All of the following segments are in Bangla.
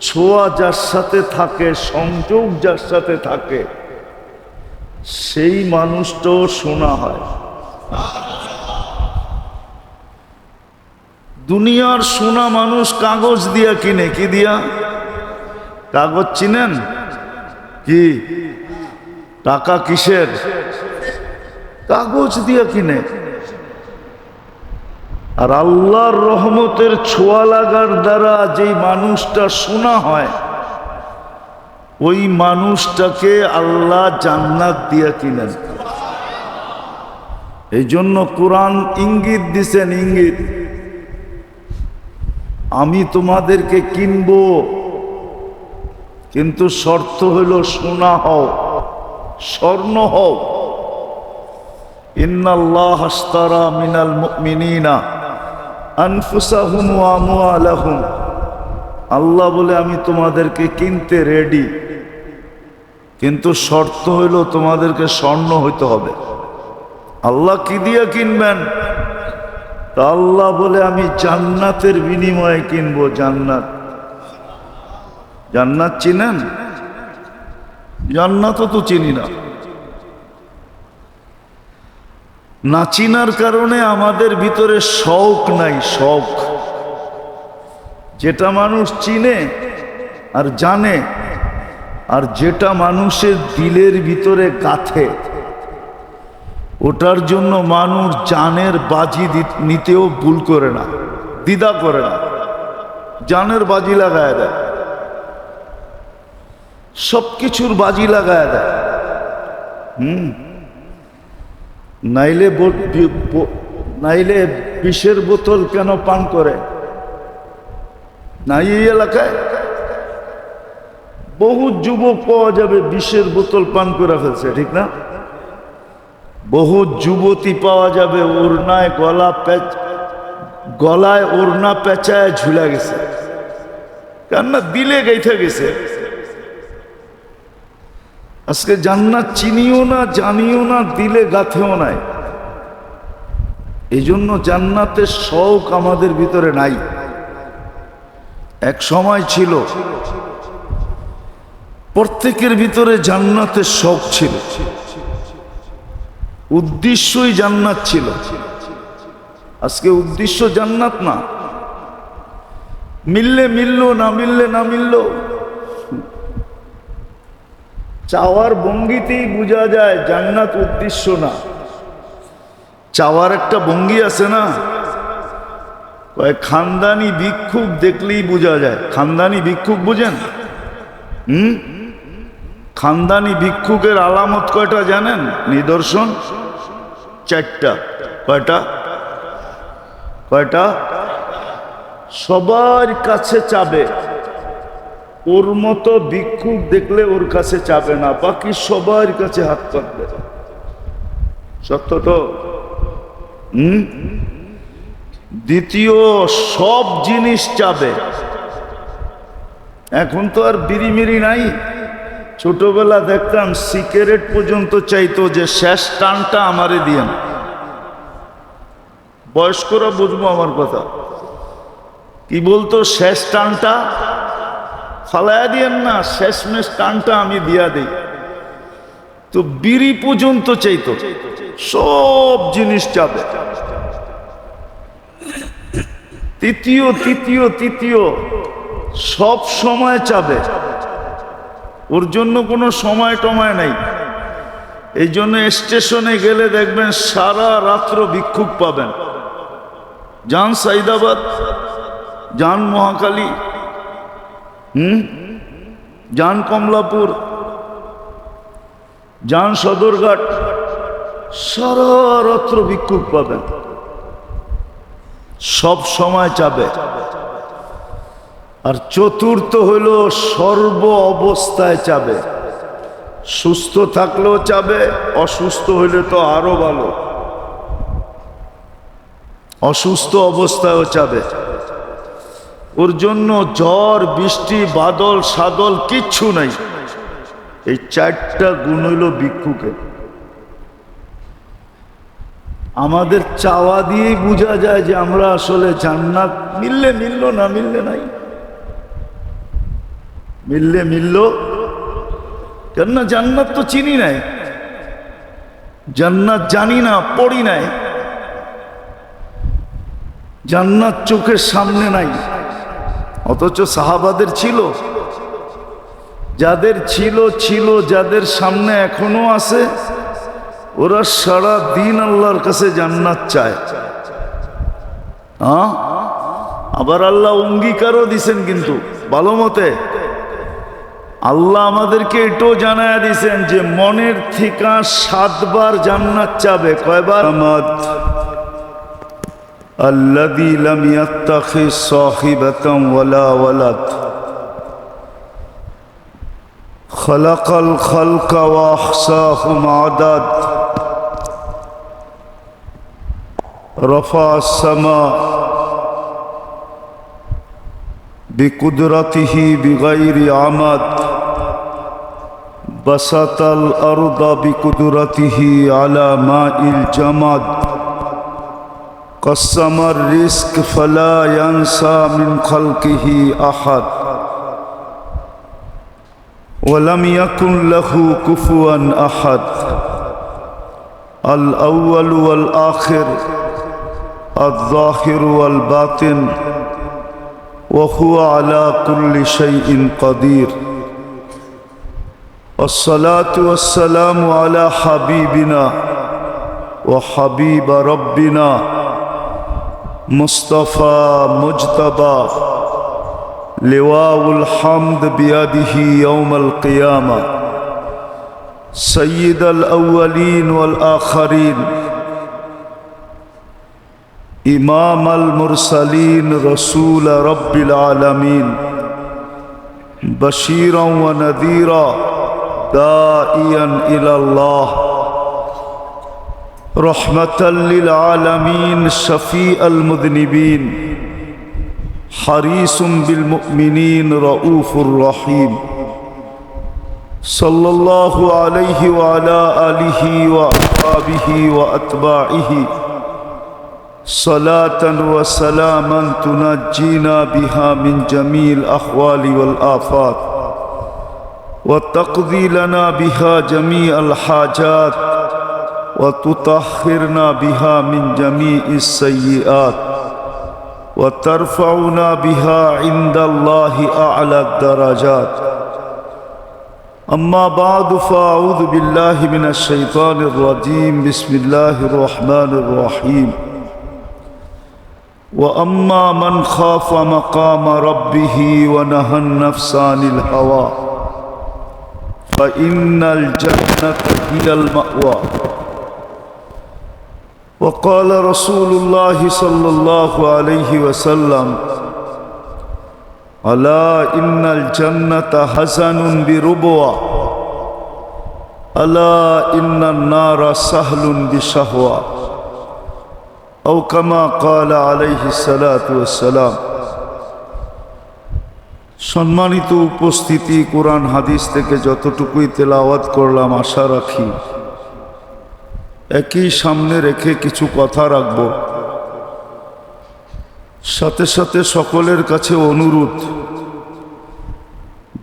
ছোঁয়া যার সাথে থাকে, সংযোগ যার সাথে থাকে, সেই মানুষটাও শোনা হয়। দুনিয়ার সোনা মানুষ কাগজ দিয়া কিনে, কি দিয়া? কাগজ চিনেন? কি? টাকা কিসের? কাগজ দিয়া কিনে। আর আল্লাহর রহমতের ছোঁয়া লাগার দ্বারা যেই মানুষটা শোনা হয়, ওই মানুষটাকে আল্লাহ জান্নাত দিয়া কিনেন। এই জন্য কোরআন ইঙ্গিত দিছেন, ইঙ্গিত, আমি তোমাদেরকে কিনবো, কিন্তু শর্ত হইল সোনা হও, স্বর্ণ হও। ইন্নাল্লাহ হাস্তারা মিনাল মুমিনিনা। আল্লাহ বলে, আমি তোমাদেরকে কিনতে রেডি কিন্তু শর্ত হইল, তোমাদেরকে স্বর্ণ হইতে হবে। আল্লাহ কি দিয়ে কিনবেন? তা আল্লাহ বলে, আমি জান্নাতের বিনিময়ে কিনবো, জান্নাত। জান্নাত চিনেন? জান্নাতও তো চিনি না। না চিনার কারণে আমাদের ভিতরে শখ নাই শখ যেটা মানুষ চিনে আর জানে আর যেটা মানুষের দিলের ভিতরে গাথে ওটার জন্য মানুষ জানের বাজি নিতেও ভুল করে না, দ্বিধা করে না। জানের বাজি লাগায় দেয়। সব কিছুর বাজি লাগায় দেয়। হুম? নাইলে নাইলে বিষের বোতল কেন পান করে? নাই এই এলাকায়? বহু যুবক পাওয়া যাবে বিষের বোতল পান করে ফেলছে, ঠিক না? বহু যুবতী পাওয়া যাবে ওড়নায় গলা প্যাচ গলায় ওড়না পেঁচায় ঝুলে গেছে। কেননা দিলে গাইতে গেছে। আজকে জান্নাত চিনিও না, জানিও না, দিলে গাথেও নাই। এই জন্য জান্নাতের শখ আমাদের ভিতরে নাই। এক সময় ছিল, প্রত্যেকের ভিতরে জান্নাতের শখ ছিল। উদ্দেশ্যই জান্নাত ছিল। আজকে উদ্দেশ্য জান্নাত না। মিললে মিললো, না মিললে না মিললো চাওয়ার ভঙ্গিতেই বোঝা যায় জান্নাত উদ্দেশ্য না। চাওয়ার একটা ভঙ্গি আছে না? কয় খানদানি ভিক্ষুক দেখলেই বোঝা যায়। খানদানি ভিক্ষুক বুঝেন? হুম? খানদানি ভিক্ষুকের আলামত কয়টা জানেন? নিদর্শন? চারটা। কয়টা? কয়টা? সবার কাছে চাবে। ওর মতো ভিক্ষুক দেখলে ওর কাছে চাবে না, বাকি সবার কাছে হাত পাতবে। সত্য তো দ্বিতীয়, সব জিনিস চাবে এখন তো আর বিড়িমিড়ি নাই। ছোটবেলা দেখতাম সিগারেট পর্যন্ত চাইতো যে শেষ টানটা আমারে দিয়েন। বয়স্করা বুঝব আমার কথা। কি বলতো, শেষ টানটা? ফালায়া দিয়েন না, শেষমেশ টানটা আমি দিয়া দিই। তো বিড়ি পর্যন্ত চাইতো, সব জিনিস চাবে। তৃতীয় তৃতীয় তৃতীয়, সব সময় চাবে। ওর জন্য কোনো সময় টময় নাই। এই জন্য স্টেশনে গেলে দেখবেন সারা রাত্র ভিক্ষুক পাবেন। যান সাইদাবাদ, যান মহাকালী হুম? যান কমলাপুর যান সদরঘাট, সারা রাত্র ভিক্ষুক পাবেন। সব সময় চাবে। আর চতুর্থ হইল সর্ব অবস্থায় চাবে। সুস্থ থাকলেও চাবে, অসুস্থ হইলে তো আরও ভালো। অসুস্থ অবস্থায়ও চাবে। ওর জন্য ঝড় বৃষ্টি, বাদল, সাদল কিচ্ছু নাই। এই চারটা গুণ হইল ভিক্ষুকে আমাদের চাওয়া দিয়েই বোঝা যায় যে আমরা আসলে জান্নাত মিললে মিললো, না মিললে নাই। মিললে মিলল। কেননা জান্নাত তো চিনি নাই। জান্নাত জানি না, পড়ি নাই। জান্নাত চোখের সামনে নাই। অথচ সাহাবাদের ছিল। যাদের ছিল ছিল, যাদের সামনে এখনও আছে, ওরা সারা দিন আল্লাহর কাছে জান্নাত চায়। হ্যাঁ আবার আল্লাহ অঙ্গীকারও দিছেন কিন্তু, ভালো মতে। আল্লাহ আমাদেরকে এটাও জানায় দিছেন যে, মনের থিকা সাতবার জান্নাত চাবে, কয়বার? আমাদ الذي لم يتخذ صاحبة ولا ولد. خلق الخلق وأحصاهم عدد. رفع السماء بقدرته بغير عمد. بسط الأرض بقدرته على ماء الجمد. قسم الرزق فلا ينسى من خلقه أحد ولم يكن له كفوا أحد. الأول والآخر الظاهر والباطن وهو على كل شيء قدير. والصلاة والسلام على حبيبنا وحبيب ربنا مصطفى مجتبى. لواء الحمد بيده يوم القيامة. سيد الأولين والآخرين. إمام المرسلين رسول رب العالمين. بشيرا ونذيرا دائيا إلى الله. رحمة للعالمين شفيع المذنبين حريص بالمؤمنين رؤوف رحيم. صلى الله عليه وعلى آله وأصحابه وأتباعه. صلاة وسلاما تنجينا بها من جميع الأحوال والآفات. وتقضي لنا بها جميع الحاجات. وتطهرنا بها من جميع السيئات وترفعنا بها عند الله أعلى الدرجات. أما بعد فأعوذ بالله من الشيطان الرجيم. بسم الله الرحمن الرحيم. وأما من خاف مقام ربه ونهى النفس عن الهوى فإن الجنة هي المأوى. وقال رسول الله صلى الله عليه وسلم ألا إن الجنة حسن بربوة ألا إن النار سهل بشهوة أو كما قال عليه الصلاة والسلام সম্মানিত উপস্থিতি কোরআন হাদিস থেকে যতটুকুই তেলাওয়াত করলাম আশা রাখি একই সামনে রেখে কিছু কথা রাখব। সাথে সাথে সকলের কাছে অনুরোধ,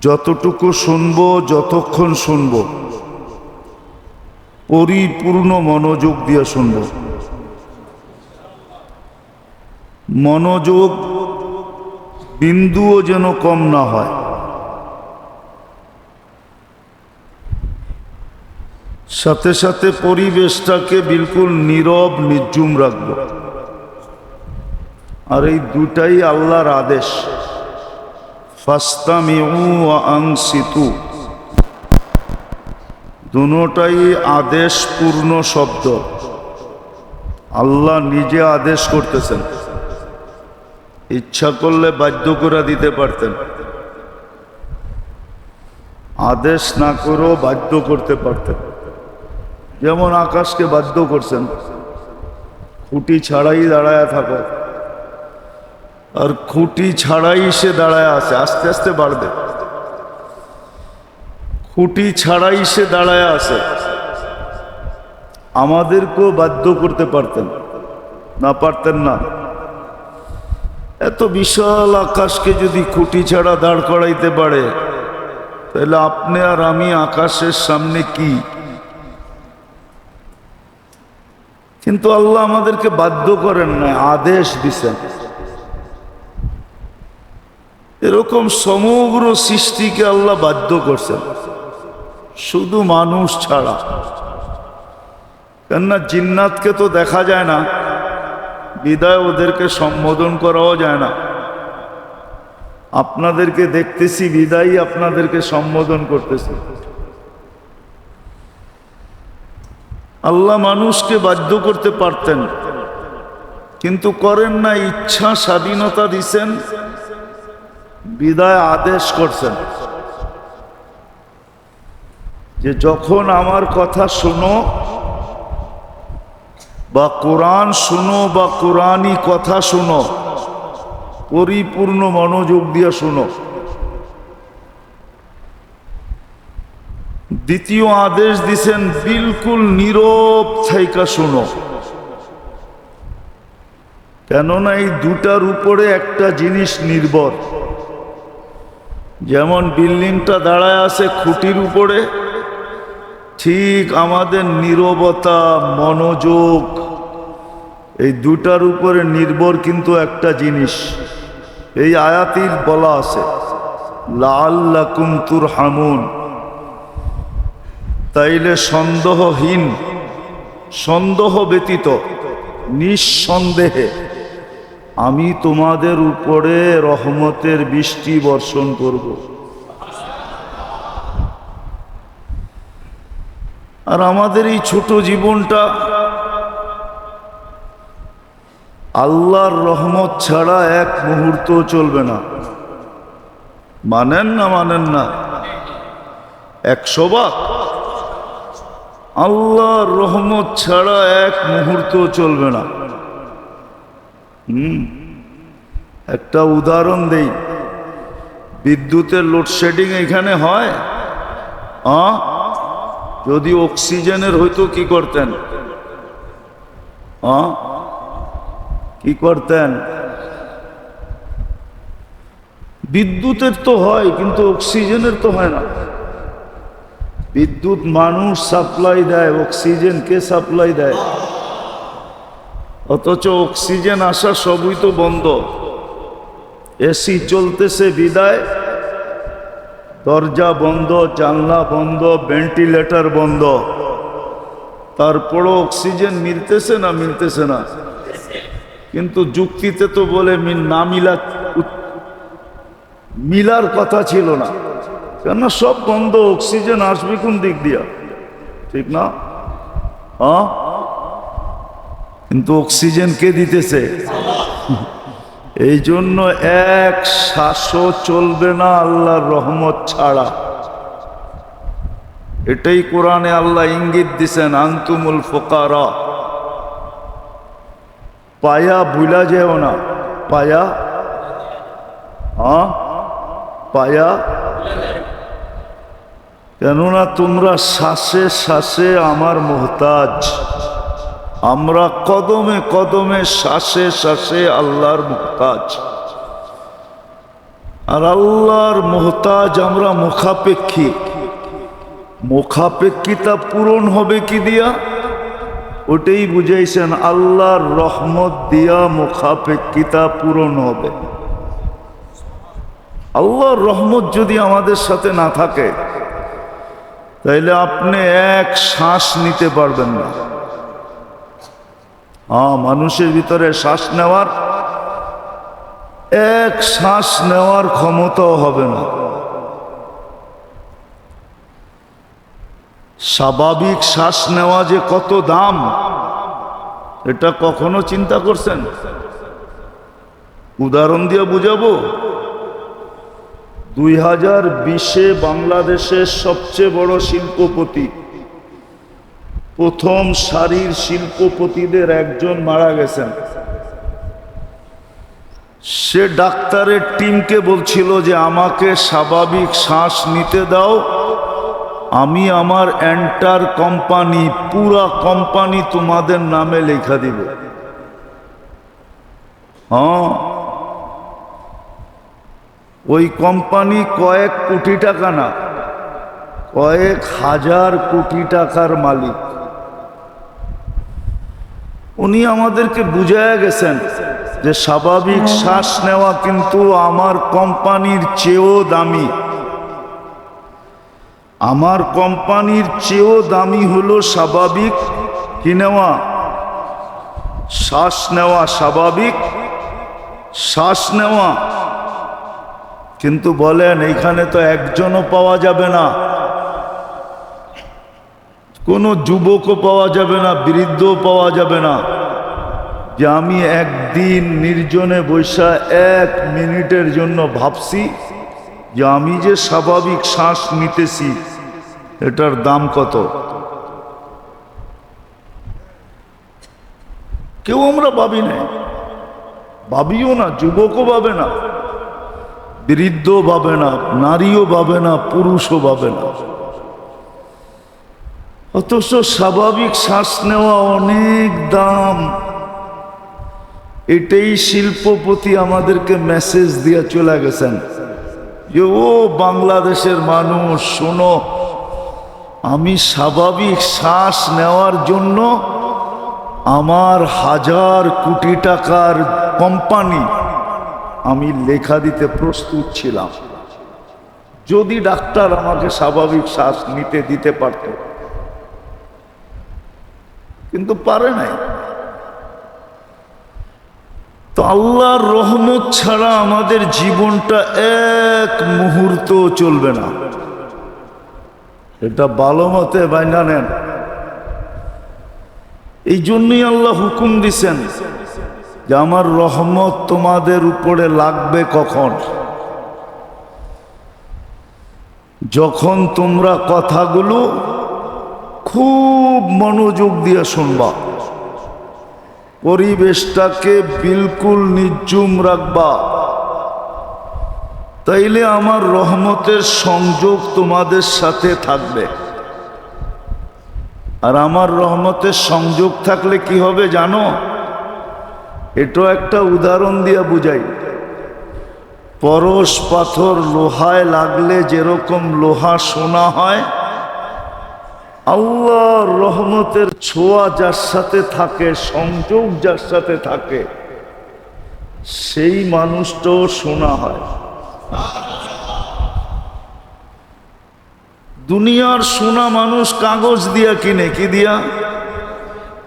যতটুকু শুনব, যতক্ষণ শুনব, পরিপূর্ণ মনোযোগ দিয়ে শুনব। মনোযোগ বিন্দুও যেন কম না হয়। সাথে সাথে পরিবেশটাকে বিলকুল নীরব, নির্জুম রাখব। আর এই দুটাই আল্লাহর আদেশ। ফাস্তামিউ দুটাই আদেশ পূর্ণ শব্দ। আল্লাহ নিজে আদেশ করতেছেন। ইচ্ছা করলে বাধ্য করে দিতে পারতেন। আদেশ না করেও বাধ্য করতে পারতেন। যেমন আকাশকে বাধ্য করছেন, খুঁটি ছাড়াই দাঁড়ায় থাকো। আর খুঁটি ছাড়াই সে দাঁড়ায় আছে, আস্তে আস্তে বাড়বে। খুঁটি ছাড়াই সে দাঁড়ায় আছে। আমাদেরকেও বাধ্য করতে পারতেন, না পারতেন না। এত বিশাল আকাশকে যদি খুঁটি ছাড়া দাঁড় করাইতে পারে, তাহলে আপনি আর আমি আকাশের সামনে কি? কিন্তু আল্লাহ আমাদেরকে বাধ্য করেন না আদেশ দিছেন। এরকম সমগ্র সৃষ্টিকে আল্লাহ বাধ্য করছেন। শুধু মানুষ ছাড়া। কেননা জিন্নাতকে তো দেখা যায় না, বিদায় ওদেরকে সম্বোধন করাও যায় না। আপনাদেরকে দেখতেছি বিদায়ী আপনাদেরকে সম্বোধন করতেছি। আল্লাহ মানুষকে বাধ্য করতে পারতেন। কিন্তু করেন না, ইচ্ছা স্বাধীনতা দিছেন, বিদায় আদেশ করছেন। যে যখন আমার কথা শুনো বা কোরআন শুনো বা কোরআনই কথা শুনো, পরিপূর্ণ মনোযোগ দিয়ে শুনো। দ্বিতীয় আদেশ দিছেন, বিলকুল নীরব থাইকা শুনো। কেননা এই দুটার উপরে একটা জিনিস নির্ভর। যেমন বিল্ডিংটা দাঁড়ায় আছে খুঁটির উপরে, ঠিক আমাদের নীরবতা, মনোযোগ, এই দুটার উপরে নির্ভর কিন্তু একটা জিনিস। এই আয়াতির বলা আছে লাল্লাকুম তুর হামুন তাইলে সন্দেহহীন সন্দেহ ব্যতীত নিঃসন্দেহে আমি তোমাদের উপরে রহমতের বৃষ্টি বর্ষণ করব। আর আমাদের এই ছোট জীবনটা আল্লাহর রহমত ছাড়া এক মুহূর্ত চলবে না। মানেন না মানেন না। একশো বাক আল্লাহর রহমত ছাড়া এক মুহূর্ত চলবে না। হুম। একটা উদাহরণ দেই। বিদ্যুতের লোডশেডিং এখানে হয়? যদি অক্সিজেনের হইতো কি করতেন? কি করতেন? বিদ্যুতের তো হয়, কিন্তু অক্সিজেনের তো হয় না। বিদ্যুৎ মানুষ সাপ্লাই দেয়, অক্সিজেন কে সাপ্লাই দেয়? অথচ অক্সিজেন আসা সবই তো বন্ধ। এসি চলতেছে বিদায়। দরজা বন্ধ, জানলা বন্ধ ভেন্টিলেটর বন্ধ। তারপরও অক্সিজেন মিলতেছে না মিলতেছে না। কিন্তু যুক্তিতে তো বলে না মিলা মিলার কথা ছিল না। কেননা সব বন্ধ অক্সিজেন আসবে কোন দিক দিয়া? ঠিক না? হ্যাঁ? কিন্তু অক্সিজেন কে দিতেছে? এই জন্য এক শ্বাসও চলবে না আল্লাহর রহমত ছাড়া। এটাই কোরআনে আল্লাহ ইঙ্গিত দিছেন, আন্তুমুল ফোকারা। পায়া ভুলা যেও না। পায়া? হ্যাঁ? পায়া? কেননা তোমরা শ্বাসে শ্বাসে আমার মোহতাজ। আমরা কদমে কদমে শ্বাসে শ্বাসে আল্লাহর মোহতাজ। আর আল্লাহর মোহতাজ আমরা মুখাপেক্ষী। মুখাপেক্ষিতা পূরণ হবে কি দিয়া? ওটাই বুঝাইছেন, আল্লাহর রহমত দিয়া মুখাপেক্ষিতা পূরণ হবে। আল্লাহর রহমত যদি আমাদের সাথে না থাকে তাইলে আপনি এক শ্বাস নিতে পারবেন না। মানুষের ভিতরে শ্বাস নেওয়ার, এক শ্বাস নেওয়ার ক্ষমতাও হবে না। স্বাভাবিক শ্বাস নেওয়া যে কত দাম, এটা কখনো চিন্তা করছেন? উদাহরণ দিয়ে বুঝাবো? দুই হাজার বিশে বাংলাদেশের সবচেয়ে বড় শিল্পপতি। প্রথম সারির শিল্পপতিদের একজন মারা গেছেন। সে ডাক্তারের টিমকে বলছিল যে, আমাকে স্বাভাবিক শ্বাস নিতে দাও। আমি আমার এন্টার কোম্পানি, পুরা কোম্পানি তোমাদের নামে লেখা দিব। হ্যাঁ ওই কোম্পানি কয়েক কোটি টাকা না, কয়েক হাজার কোটি টাকার মালিক। উনি আমাদেরকে বুঝাইয়া গেছেন যে স্বাভাবিক শ্বাস নেওয়া কিন্তু আমার কোম্পানির চেয়েও দামি। আমার কোম্পানির চেয়েও দামি হলো স্বাভাবিক কি নেওয়া? শ্বাস নেওয়া স্বাভাবিক, শ্বাস নেওয়া কিন্তু বলেন এইখানে তো একজনও পাওয়া যাবে না। কোনো যুবকও পাওয়া যাবে না, বৃদ্ধও পাওয়া যাবে না। যে আমি একদিন নির্জনে বৈশা এক মিনিটের জন্য ভাবছি যে আমি যে স্বাভাবিক শ্বাস নিতেছি, এটার দাম কত? কেউ আমরা ভাবি না ভাবিও না, যুবকও ভাবে না। বৃদ্ধ পাবে না, নারীও পাবে না, পুরুষও পাবে না। অথচ স্বাভাবিক শ্বাস নেওয়া অনেক দাম। এটাই শিল্পপতি আমাদেরকে মেসেজ দিয়ে চলে গেছেন। যে, ও বাংলাদেশের মানুষ, শোনো, আমি স্বাভাবিক শ্বাস নেওয়ার জন্য আমার হাজার কোটি টাকার কোম্পানি আমি লেখা দিতে প্রস্তুত ছিলাম। যদি ডাক্তার আমাকে স্বাভাবিক শ্বাস নিতে দিতে পারত। কিন্তু পারে নাই। তো আল্লাহর রহমত ছাড়া আমাদের জীবনটা এক মুহূর্ত চলবে না। এটা ভালো মতে বাইনা নেন। এই জন্যই আল্লাহ হুকুম দিছেন যে আমার রহমত তোমাদের উপরে লাগবে কখন? যখন তোমরা কথাগুলো খুব মনোযোগ দিয়ে শুনবা, পরিবেশটাকে বিলকুল নির্জুম রাখবা, তাইলে আমার রহমতের সংযোগ তোমাদের সাথে থাকবে। আর আমার রহমতের সংযোগ থাকলে কি হবে জানো? এটাও একটা উদাহরণ দিয়া বুঝাই। পরশ পাথর লোহায় লাগলে যেরকম লোহা সোনা হয়, আল্লাহর রহমতের ছোঁয়া যার সাথে থাকে, সংযোগ যার সাথে থাকে, সেই মানুষটাও শোনা হয়। দুনিয়ার সোনা মানুষ কাগজ দিয়া কিনে, কি দিয়া?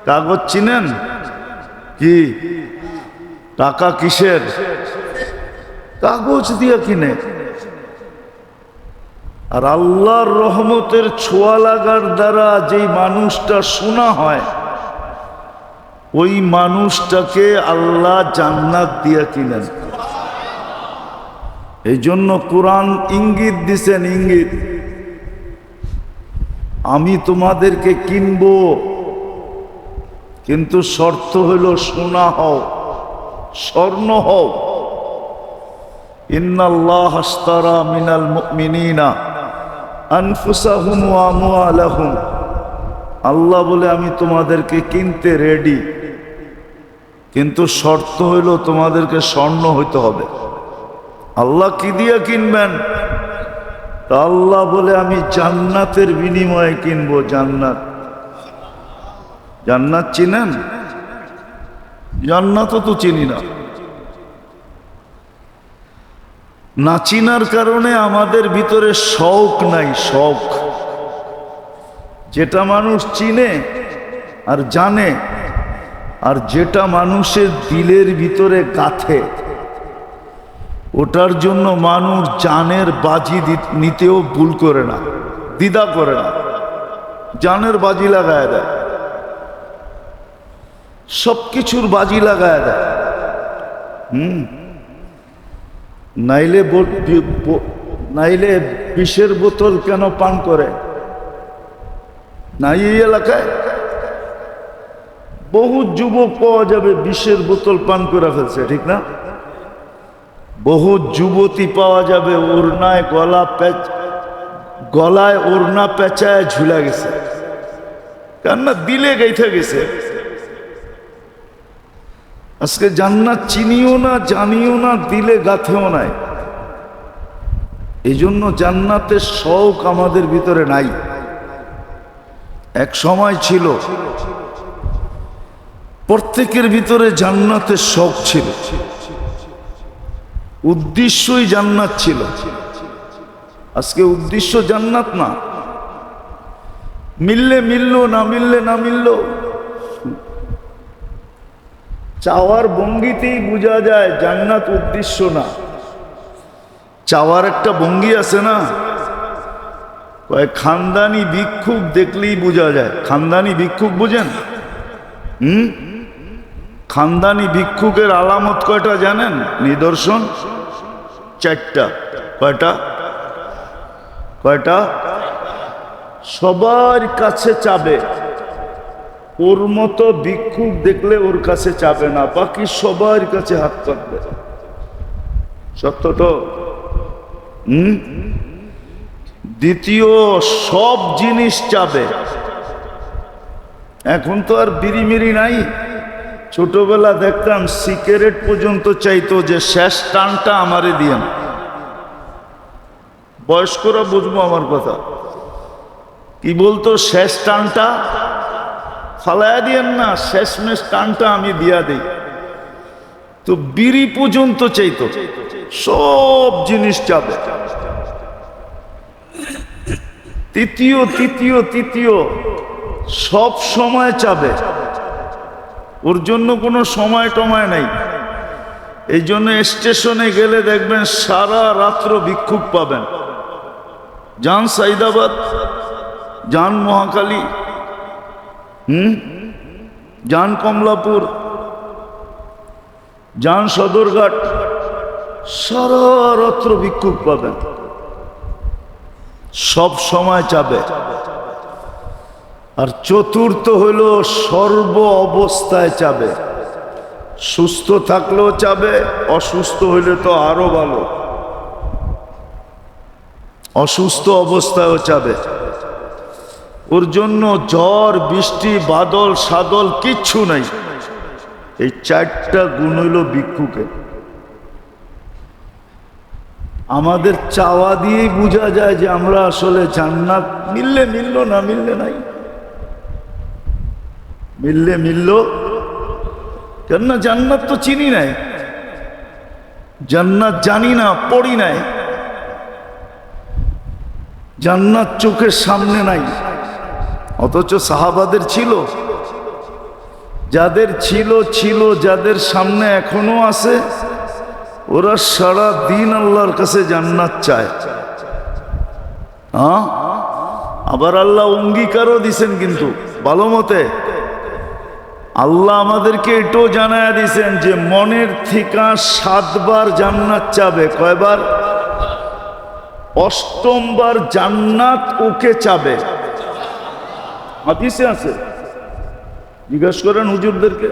কাগজ চিনেন? কি? টাকা কিসের? কাগজ দিয়া কিনে। আর আল্লাহর রহমতের ছোঁয়া লাগার দ্বারা যেই মানুষটা শোনা হয়, ওই মানুষটাকে আল্লাহ জান্নাত দিয়া কিনেন। এই জন্য কোরআন ইঙ্গিত দিছেন, ইঙ্গিত। আমি তোমাদেরকে কিনব, কিন্তু শর্ত হইল শোনা হও। স্বর্ণ হাস্তারা মিনাল আল্লাহ বলে, আমি তোমাদেরকে কিনতে রেডি কিন্তু শর্ত হইল তোমাদেরকে স্বর্ণ হইতে হবে। আল্লাহ কি দিয়ে কিনবেন? তা আল্লাহ বলে, আমি জান্নাতের বিনিময়ে কিনবো, জান্নাত। জান্নাত চিনেন? জান্নাতও তো চিনি না। না চিনার কারণে আমাদের ভিতরে শখ নাই শখ যেটা মানুষ চিনে আর জানে আর যেটা মানুষের দিলের ভিতরে গাথে, ওটার জন্য মানুষ জানের বাজি নিতেও ভুল করে না, দ্বিধা করে না। জানের বাজি লাগায় দেয়। সব কিছুর বাজি লাগায় দেয়। হুম? নাইলে নাইলে বিষের বোতল কেন পান করে? নাই এই এলাকায়? বহু যুবক পাওয়া যাবে বিষের বোতল পান করে ফেলছে, ঠিক না? বহু যুবতী পাওয়া যাবে ওড়নায় গলা প্যাচ, গলায় ওড়না পেঁচায় ঝুলা গেছে। কেননা দিলে গেইথে গেছে। আজকে জান্নাত চিনিও না, জানিও না, দিলে গাথেও নাই। এই জন্য জান্নাতের শখ আমাদের ভিতরে নাই। এক সময় ছিল, প্রত্যেকের ভিতরে জান্নাতের শখ ছিল। উদ্দেশ্যই জান্নাত ছিল। আজকে উদ্দেশ্য জান্নাত না। মিললে মিললো, না মিললে না মিললো চাওয়ার ভঙ্গিতেই বোঝা যায় জান্নাত উদ্দেশ্য না। চাওয়ার একটা ভঙ্গি আছে না? খানদানি ভিক্ষুক দেখলেই বোঝা যায়। খানদানি ভিক্ষুক বুঝেন? হুম? খানদানি ভিক্ষুকের আলামত কয়টা জানেন? নিদর্শন? চারটা। কয়টা? কয়টা? সবার কাছে চাবে। ওর মতো ভিক্ষুক দেখলে ওর কাছে চাবে না, বাকি সবার কাছে হাত পাতবে। সত্য তো দ্বিতীয়, সব জিনিস চাবে এখন তো আর বিড়িমিড়ি নাই। ছোটবেলা দেখতাম সিগারেট পর্যন্ত চাইতো যে শেষ টানটা আমারে দিয়েন বয়স্করা বুঝব আমার কথা। কি বলতো, শেষ টানটা? ফালায়া দিয়েন না, শেষমেশ টানটা আমি দিয়া দিই। তো বিড়ি পর্যন্ত চাইতো, সব জিনিস চাবে তৃতীয় তৃতীয় তৃতীয়, সব সময় চাবে। ওর জন্য কোনো সময় টময় নাই। এই জন্য স্টেশনে গেলে দেখবেন সারা রাত্র বিক্ষোভ পাবেন। যান সাইদাবাদ, যান মহাকালী হুম? যান কমলাপুর যান সদরঘাট, সারা বিক্ষোভ পাবেন। সব সময় চাবে। আর চতুর্থ হইল সর্ব অবস্থায় চাবে। সুস্থ থাকলেও চাবে, অসুস্থ হইলে তো আরও ভালো। অসুস্থ অবস্থায়ও চাবে। ওর জন্য ঝড় বৃষ্টি, বাদল, সাদল কিচ্ছু নাই। এই চারটা গুণ হইল ভিক্ষুকে। আমাদের চাওয়া দিয়েই বোঝা যায় যে আমরা আসলে জান্নাত মিললে মিলল না মিললে নাই। মিললে মিলল, কেননা জান্নাত তো চিনি নাই। জান্নাত জানি না, পড়ি নাই। জান্নাত চোখের সামনে নাই। অথচ সাহাবাদের ছিল। যাদের ছিল ছিল, যাদের সামনে এখনও আছে, ওরা সারা দিন আল্লাহর কাছে জান্নাত চায়। আবার আল্লাহ অঙ্গীকারও দিছেন কিন্তু, ভালো মতে। আল্লাহ আমাদেরকে এটাও জানায় দিছেন যে, মনের থিকা সাতবার জান্নাত চাবে। কয়বার? অষ্টমবার জান্নাত ওকে চাবে। হাদিসে আছে। জিজ্ঞেস করেন হুজুরদেরকে,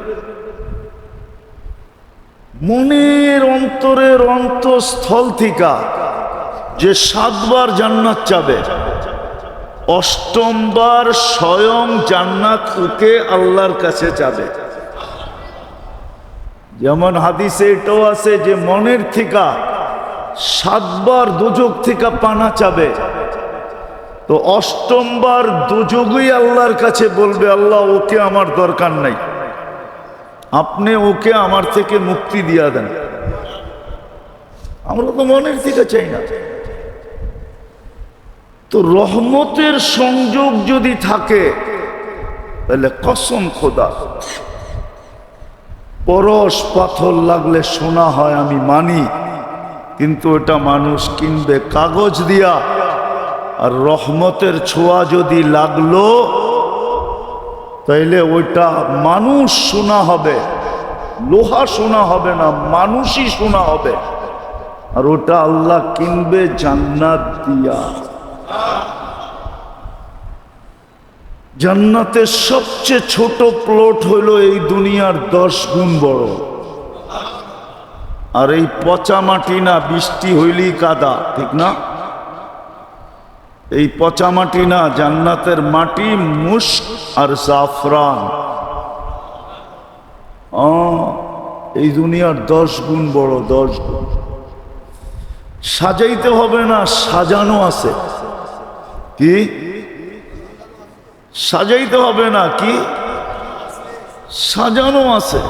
মনের অন্তরের অন্তঃস্থল থিকা যে সাতবার জান্নাত চাবে, অষ্টমবার স্বয়ং জান্নাত ওকে আল্লাহর কাছে যাবে যেমন হাদিসে এটাও আছে যে মনের থিকা সাতবার দুযোগ থেকে পানা চাবে তো অষ্টমবার দুযোগই আল্লাহর কাছে বলবে, আল্লাহ, ওকে আমার দরকার নাই। আপনি ওকে আমার থেকে মুক্তি দিয়া দেন। আমরা তো মনের থেকে চাই না। তো রহমতের সংযোগ যদি থাকে, তাহলে কসম খোদা, পরশ পাথর লাগলে শোনা হয়, আমি মানি। কিন্তু এটা মানুষ কিনবে কাগজ দিয়া। আর রহমতের ছোঁয়া যদি লাগল, তাইলে ওইটা মানুষ শোনা হবে, লোহা শোনা হবে না, মানুষই শোনা হবে। আর ওটা আল্লাহ কিনবে জান্নাত দিয়া। জান্নাতের সবচেয়ে ছোট প্লট হইল এই দুনিয়ার দশ গুণ বড়। আর এই পচা মাটি না, বৃষ্টি হইলেই কাদা, ঠিক না? এই পচা মাটি না, জান্নাতের মাটি মুস্ক আর জাফরান। এই দুনিয়ার দশ গুণ বড়, দশ গুণ। সাজাইতে হবে না, সাজানো আছে। কি? সাজাইতে হবে না, কি? সাজানো আছে।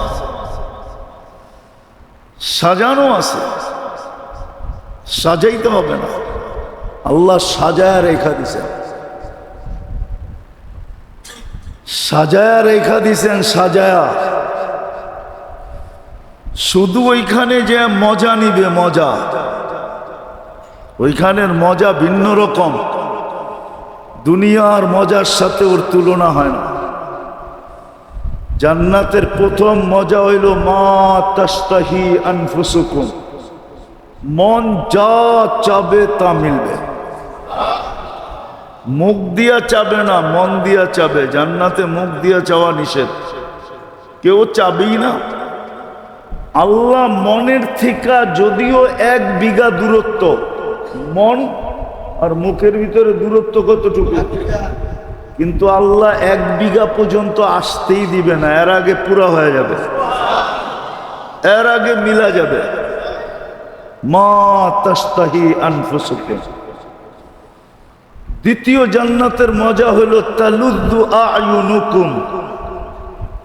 সাজানো আছে। সাজাইতে হবে না। আল্লাহ সাজায় রেখা দিছেন। সাজায়া রেখা দিছেন, সাজায়া। শুধু ওইখানে যে মজা নিবে, মজা। ওইখানের মজা ভিন্ন রকম। দুনিয়ার মজার সাথে ওর তুলনা হয় না। জান্নাতের প্রথম মজা হইল, মা তাস্তাহি আনফুসুকুম। মন যা চাবে তা মিলবে। মুখ দিয়া চাবে না, মন দিয়া চাবে। জান্নাতে মুখ দিয়া চাওয়া নিষেধ। কেউ চাবেই না। আল্লাহ মনের থেকে যদিও এক বিঘা দূরত্ব, মন আর মুখের ভিতরে দূরত্ব কতটুকু? কিন্তু আল্লাহ এক বিঘা পর্যন্ত আসতেই দিবে না, এর আগে পুরা হয়ে যাবে। এর আগে মিলা যাবে। মা তাস্তাহি আনফুসুকুম। দ্বিতীয় জান্নাতের মজা হলো তালুদ্দু আয়ুনুকুম।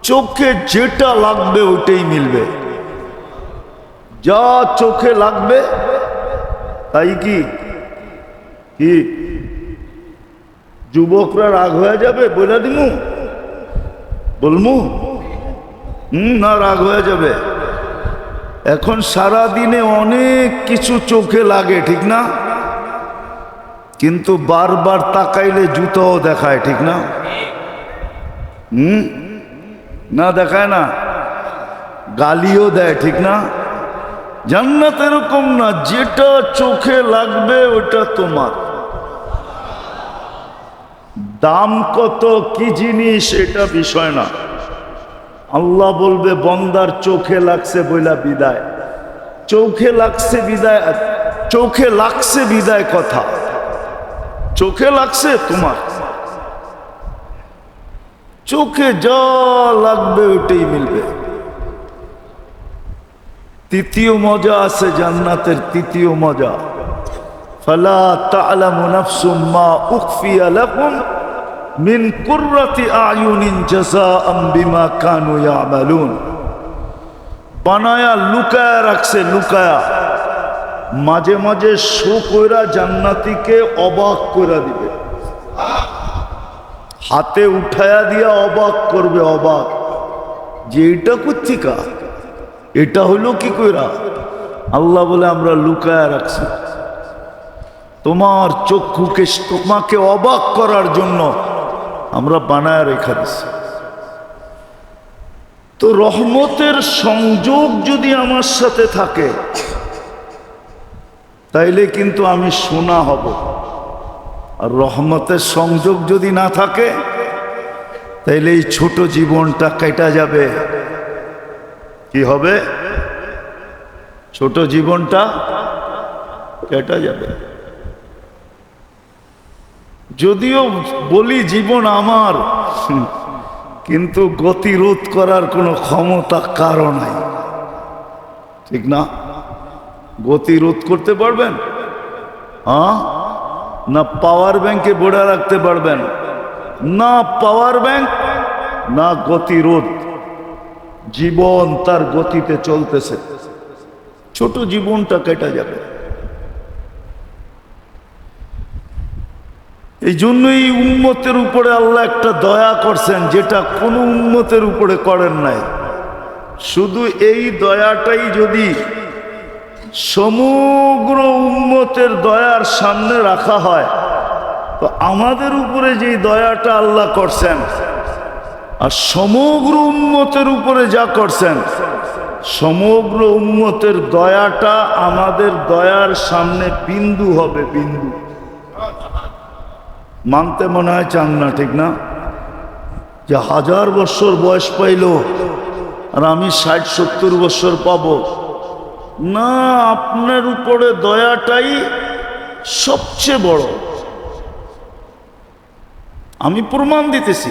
চোখে যেটা লাগবে ওটাই মিলবে। যা চোখে লাগবে, তাই কি? কি? যুবকরা রাগ হয়ে যাবে? বলে দিমু। বলমু। হুম, না, রাগ হয়ে যাবে। এখন সারা দিনে অনেক কিছু চোখে লাগে, ঠিক না? কিন্তু বারবার তাকাইলে জুতোও দেখায়, ঠিক না? হুম? না দেখায় না? গালিও দেয়, ঠিক না? জান্নাত এরকম না, যেটা চোখে লাগবে ওটা তোমার। দাম কত কি জিনিস এটা বিষয় না। আল্লাহ বলবে, বন্দার চোখে লাগছে বইলা বিদায়। চোখে লাগছে বিদায়, চোখে লাগছে বিদায় কথা। চোখে লাগছে তোমার চোখে যা লাগবে ওটাই মিলবে তৃতীয় মজা আছে জান্নাতের তৃতীয় মজা ফালা তা'লামু নাফসুম মা উখফিয়া লাকুম মিন কুররাতি আয়ুনিন জাযাআম বিমা কানু ইয়ামালুন বানায়া লুকায়া রাখছে লুকায়া মাঝে মাঝে শো কইরা জান্নাতিকে অবাক কইরা দিবে। হাতে উঠায়া দিয়া অবাক করবে অবাক। যে এটা কুত্তিকা এটা হইল কি কইরা? আল্লাহ বলে, আমরা লুকায়া রাখছি। তোমার চক্ষুকে, তোমাকে অবাক করার জন্য আমরা বানায় রেখা দিছি। তো রহমতের সংযোগ যদি আমার সাথে থাকে তাইলে কিন্তু আমি শোনা হব। আর রহমতের সংযোগ যদি না থাকে, তাইলে এই ছোট জীবনটা কেটা যাবে। কি হবে? ছোট জীবনটা কেটা যাবে। যদিও বলি জীবন আমার, কিন্তু গতিরোধ করার কোনো ক্ষমতা কারও নাই। ঠিক না? গতিরোধ করতে পারবেন? হ্যাঁ? না পাওয়ার ব্যাংকে বোড়া রাখতে পারবেন? না পাওয়ার ব্যাংক না গতিরোধ জীবন তার গতিতে চলতেছে। ছোট জীবনটা কেটে যাবে। এই জন্যই উন্মতের উপরে আল্লাহ একটা দয়া করছেন, যেটা কোনো উন্মতের উপরে করেন নাই। শুধু এই দয়াটাই যদি সমগ্র উন্মতের দয়ার সামনে রাখা হয়। তো আমাদের উপরে যে দয়াটা আল্লাহ করছেন, আর সমগ্র উন্মতের উপরে যা করছেন, সমগ্র উন্মতের দয়াটা আমাদের দয়ার সামনে বিন্দু হবে বিন্দু। মানতে মনে হয় চান না, ঠিক না? যে হাজার বছর বয়স পাইল, আর আমি ষাট সত্তর বছর পাব। না আপনার উপরে দয়াটাই সবচেয়ে বড়। আমি প্রমাণ দিতেছি।